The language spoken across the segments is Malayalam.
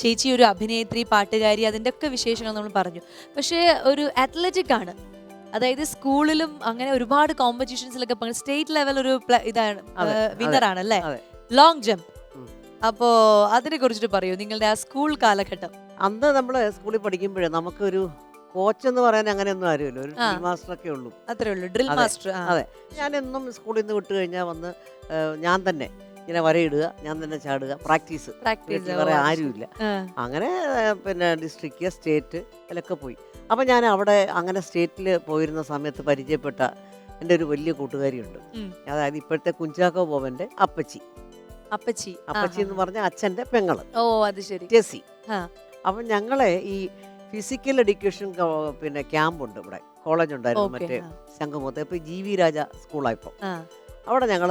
ചേച്ചി ഒരു അഭിനേത്രി പാട്ടുകാരി അതിന്റെ ഒക്കെ വിശേഷങ്ങൾ നമ്മൾ പറഞ്ഞു. പക്ഷേ ഒരു അത്ലറ്റിക് ആണ്. അതായത് സ്കൂളിലും അങ്ങനെ ഒരുപാട് കോമ്പറ്റീഷൻസിലൊക്കെ സ്റ്റേറ്റ് ലെവൽ ഒരു ഇതാണ് വിന്നറാണ് വിന്നർ ആണ് അല്ലേ. ലോങ് ജംപ് അപ്പോ അതിനെ കുറിച്ചിട്ട് പറയൂ. നിങ്ങളുടെ ആ സ്കൂൾ കാലഘട്ടം. അന്ന് നമ്മൾ സ്കൂളിൽ പഠിക്കുമ്പോഴേ നമുക്കൊരു കോച്ച് എന്ന് പറയാൻ അങ്ങനെയൊന്നും ആരുമില്ല. ഒരു ഡ്രിൽ മാസ്റ്റർ ഒക്കെ ഉള്ളൂ. അത്രേ ഉള്ളൂ. ഡ്രിൽ മാസ്റ്റർ അതെ. ഞാൻ എന്നും സ്കൂളിൽ നിന്ന് വിട്ടു കഴിഞ്ഞാൽ വന്ന് ഞാൻ തന്നെ. ഇങ്ങനെ വരയിടുക ഞാൻ തന്നെ ചാടുക പ്രാക്ടീസ്. പ്രാക്ടീസ് വേറെ ആരുമില്ല. അങ്ങനെ പിന്നെ ഡിസ്ട്രിക്ട് സ്റ്റേറ്റ് അതിലൊക്കെ പോയി. അപ്പം ഞാൻ അവിടെ അങ്ങനെ സ്റ്റേറ്റിൽ പോയിരുന്ന സമയത്ത് പരിചയപ്പെട്ട എന്റെ ഒരു വലിയ കൂട്ടുകാരിയുണ്ട്. അതായത് ഇപ്പോഴത്തെ കുഞ്ചാക്കോ ബോബന്റെ അപ്പച്ചി. അപ്പച്ചി. അപ്പച്ചി എന്ന് പറഞ്ഞ അച്ഛന്റെ പെങ്ങൾ. ഓ അത് ശരി. ജെസി. അപ്പം ഞങ്ങളെ ഈ ഫിസിക്കൽ എഡ്യൂക്കേഷൻ പിന്നെ ക്യാമ്പുണ്ട് ഇവിടെ. കോളേജ് ഉണ്ടായിരുന്നു മറ്റേ ശംഖുമുഖത്ത്. ഇപ്പം ജി വി രാജ സ്കൂളായിപ്പോൾ അവിടെ ഞങ്ങൾ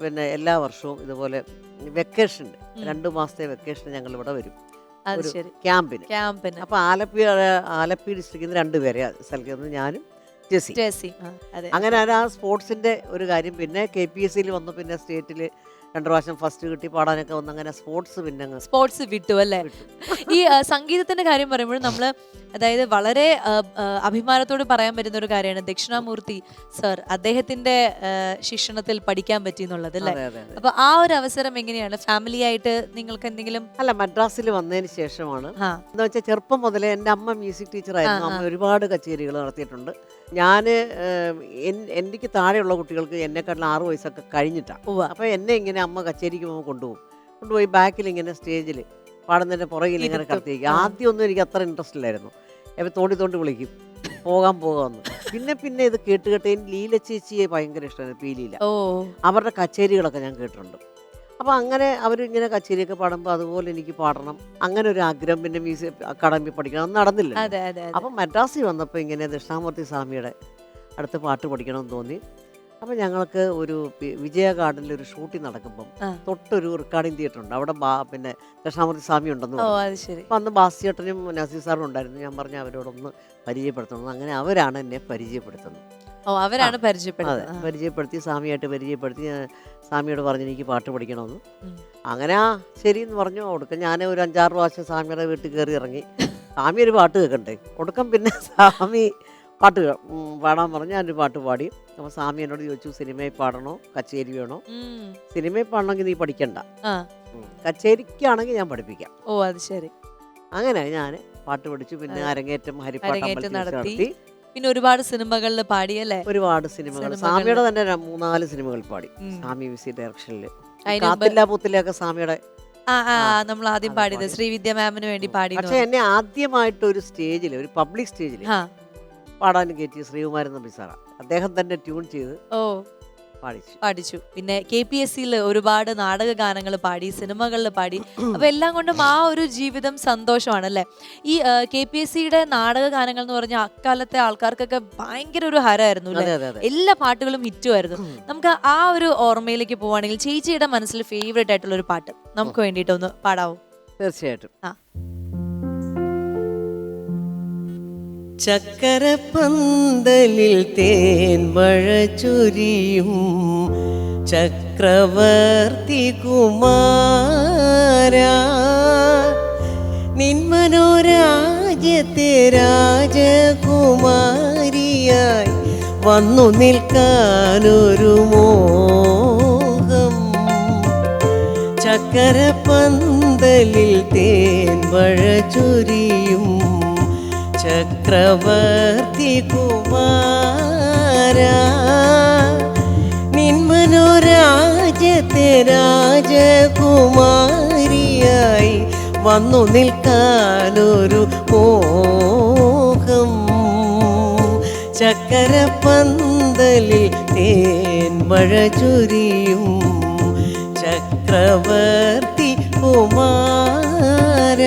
പിന്നെ എല്ലാ വർഷവും ഇതുപോലെ വെക്കേഷൻ രണ്ടു മാസത്തെ വെക്കേഷൻ ഞങ്ങൾ ഇവിടെ വരും ഒരു ക്യാമ്പിന്. ക്യാമ്പിന്. അപ്പൊ ആലപ്പി ആലപ്പി ഡിസ്ട്രിക്റ്റിൽ നിന്ന് രണ്ടുപേരെ സ്ഥലത്ത് ഞാനും ജെസി അങ്ങനെ ആ സ്പോർട്സിന്റെ ഒരു കാര്യം. പിന്നെ കെ പി എസ് സിയിൽ വന്നു. പിന്നെ സ്റ്റേറ്റിൽ രണ്ടു പ്രാവശ്യം ഫസ്റ്റ് കിട്ടി പാടാനൊക്കെ വന്ന് അങ്ങനെ സ്പോർട്സ് പിന്നെ സ്പോർട്സ് വിട്ടു അല്ലേ? ഈ സംഗീതത്തിന്റെ കാര്യം പറയുമ്പോൾ നമ്മൾ അതായത് വളരെ അഭിമാനത്തോട് പറയാൻ പറ്റുന്ന ഒരു കാര്യമാണ് ദക്ഷിണാമൂർത്തി സർ അദ്ദേഹത്തിന്റെ ശിക്ഷണത്തിൽ പഠിക്കാൻ പറ്റി എന്നുള്ളത് അല്ലേ? അപ്പൊ ആ ഒരു അവസരം എങ്ങനെയാണ്? ഫാമിലി ആയിട്ട് നിങ്ങൾക്ക് എന്തെങ്കിലും അല്ല മദ്രാസിൽ വന്നതിന് ശേഷമാണ്. എന്ന് വെച്ചാൽ ചെറുപ്പം മുതലേ എന്റെ അമ്മ മ്യൂസിക് ടീച്ചറായിരുന്നു ആയിരുന്നു. അമ്മ ഒരുപാട് കച്ചേരികൾ നടത്തിയിട്ടുണ്ട്. ഞാൻ എനിക്ക് താഴെയുള്ള കുട്ടികൾക്ക് എന്നെക്കാട്ടിൽ ആറ് വയസ്സൊക്കെ കഴിഞ്ഞിട്ടാണ്. അപ്പോൾ എന്നെ ഇങ്ങനെ അമ്മ കച്ചേരിക്ക് പോകുമ്പോൾ കൊണ്ടുപോകും. കൊണ്ടുപോയി ബാക്കിൽ ഇങ്ങനെ സ്റ്റേജിൽ പാടുന്നതിന്റെ പുറകിൽ ഇങ്ങനെ ഒന്നും ആദ്യമൊന്നും എനിക്ക് അത്ര ഇൻട്രസ്റ്റ് ഇല്ലായിരുന്നു. അപ്പോൾ തോണ്ടി തോണ്ടി വിളിക്കും. പോകാൻ പോകാമെന്ന് പിന്നെ പിന്നെ ഇത് കേട്ട് കേട്ട് എനിക്ക് ലീല ചേച്ചിയെ ഭയങ്കര ഇഷ്ടമായിരുന്നു പി ലീല ഓ. അവരുടെ കച്ചേരികളൊക്കെ ഞാൻ കേട്ടിട്ടുണ്ട്. അപ്പോൾ അങ്ങനെ അവരിങ്ങനെ കച്ചേരിയൊക്കെ പാടുമ്പോൾ അതുപോലെ എനിക്ക് പാടണം. അങ്ങനെ ഒരു ആഗ്രഹം പിന്നെ മ്യൂസിക് അക്കാഡമി പഠിക്കണം. നടന്നില്ല. അതെ അതെ അപ്പം മദ്രാസിൽ വന്നപ്പോൾ ഇങ്ങനെ ദക്ഷിണാമൂർത്തി സ്വാമിയുടെ അടുത്ത് പാട്ട് പഠിക്കണം എന്ന് തോന്നി. അപ്പം ഞങ്ങൾക്ക് ഒരു വിജയ ഗാർഡനിൽ ഒരു ഷൂട്ടിംഗ് നടക്കുമ്പോൾ. തൊട്ടൊരു റെക്കോർഡിംഗ് തിയേറ്റർ ഉണ്ട്. അവിടെ പിന്നെ ദക്ഷിണാമൂർത്തി സ്വാമി ഉണ്ടെന്ന് അപ്പം അന്ന് ബാസിയേട്ടനും നസീർ സാറും ഉണ്ടായിരുന്നു. ഞാൻ പറഞ്ഞു അവരോടൊന്ന് പരിചയപ്പെടുത്തുന്നത് അങ്ങനെ അവരാണ് എന്നെ പരിചയപ്പെടുത്തുന്നത്. ഓ അവരാണ് പരിചയപ്പെടുന്നത് പരിചയപ്പെടുത്തി സ്വാമിയായിട്ട് പരിചയപ്പെടുത്തി സ്വാമിയോട് പറഞ്ഞു എനിക്ക് പാട്ട് പഠിക്കണമെന്ന്. അങ്ങനെ ശരി എന്ന് പറഞ്ഞു. ഒടുക്കം ഞാൻ ഒരു അഞ്ചാറ് പ്രാവശ്യം സ്വാമിയുടെ വീട്ടിൽ കയറി ഇറങ്ങി. സ്വാമി ഒരു പാട്ട് കേൾക്കണ്ടേ? ഒടുക്കം പിന്നെ സ്വാമി പാട്ട് പാടാൻ പറഞ്ഞു ഞാനൊരു പാട്ട് പാടി. അപ്പോൾ സ്വാമി എന്നോട് ചോദിച്ചു സിനിമയിൽ പാടണോ? കച്ചേരി വേണോ. സിനിമയിൽ പാടണമെങ്കിൽ നീ പഠിക്കണ്ട. കച്ചേരിക്കാണെങ്കിൽ ഞാൻ പഠിപ്പിക്കാം. ഓ അത് ശരി. അങ്ങനെ ഞാൻ പാട്ട് പഠിച്ചു. പിന്നെ അരങ്ങേറ്റം ഹരിപ്പാട്ട് നടത്തി. പിന്നെ ഒരുപാട് സിനിമകളിൽ പാടിയല്ലേ ഒരുപാട് സിനിമകൾ. സ്വാമിയുടെ തന്നെ മൂന്നാൽ സിനിമകൾ പാടി. സാമി സ്വാമി വിസി ഡയറക്ഷനിൽ കാത്തില്ല പുത്തിലൊക്കെ സ്വാമിയുടെ നമ്മൾ ആദ്യം പാടിയത് ശ്രീവിദ്യ മാമിന് വേണ്ടി പാടി പക്ഷെ എന്നെ ആദ്യമായിട്ട് ഒരു സ്റ്റേജിൽ ഒരു പബ്ലിക് സ്റ്റേജിൽ പാടാൻ കയറ്റി ശ്രീകുമാരൻ നമ്പി സാറാ. അദ്ദേഹം തന്നെ ട്യൂൺ ചെയ്ത് ഓ. പാടിച്ചു. പാടിച്ചു. പിന്നെ കെ പി എസ് സിയിൽ ഒരുപാട് നാടക ഗാനങ്ങൾ പാടി സിനിമകളിൽ പാടി. അപ്പൊ എല്ലാം കൊണ്ടും ആ ഒരു ജീവിതം സന്തോഷമാണ് അല്ലേ ഈ കെ പി എസ് സിയുടെ നാടക ഗാനങ്ങൾ എന്ന് പറഞ്ഞാൽ അക്കാലത്തെ ആൾക്കാർക്കൊക്കെ ഭയങ്കര ഒരു ഹരമായിരുന്നു എല്ലാ പാട്ടുകളും ഹിറ്റുമായിരുന്നു. നമുക്ക് ആ ഒരു ഓർമ്മയിലേക്ക് പോവാണെങ്കിൽ ചേച്ചിയുടെ മനസ്സിൽ ഫേവറേറ്റ് ആയിട്ടുള്ള ഒരു പാട്ട് നമുക്ക് വേണ്ടിയിട്ട് ഒന്ന് പാടാവോ? തീർച്ചയായിട്ടും. ആ. ചക്കരപ്പന്തലിൽ തേൻ മഴ ചൊരിയും. ചക്രവർത്തി കുമാര നിന്മനോരാജ്യത്തെ രാജകുമാരിയായി വന്നു നിൽക്കാനൊരു മോഹം. ചക്കരപ്പന്തലിൽ തേൻ മഴ ചൊരിയും. ചക്രവർത്തി കുമാര. നിന്മനോരാജ്യത്തെ രാജകുമാരിയായി വന്നു നിൽക്കാനൊരു മോഹം. ചക്കരപ്പന്തലിൽ തേൻ മഴ ചൊരിയും. ചക്രവർത്തി കുമാര.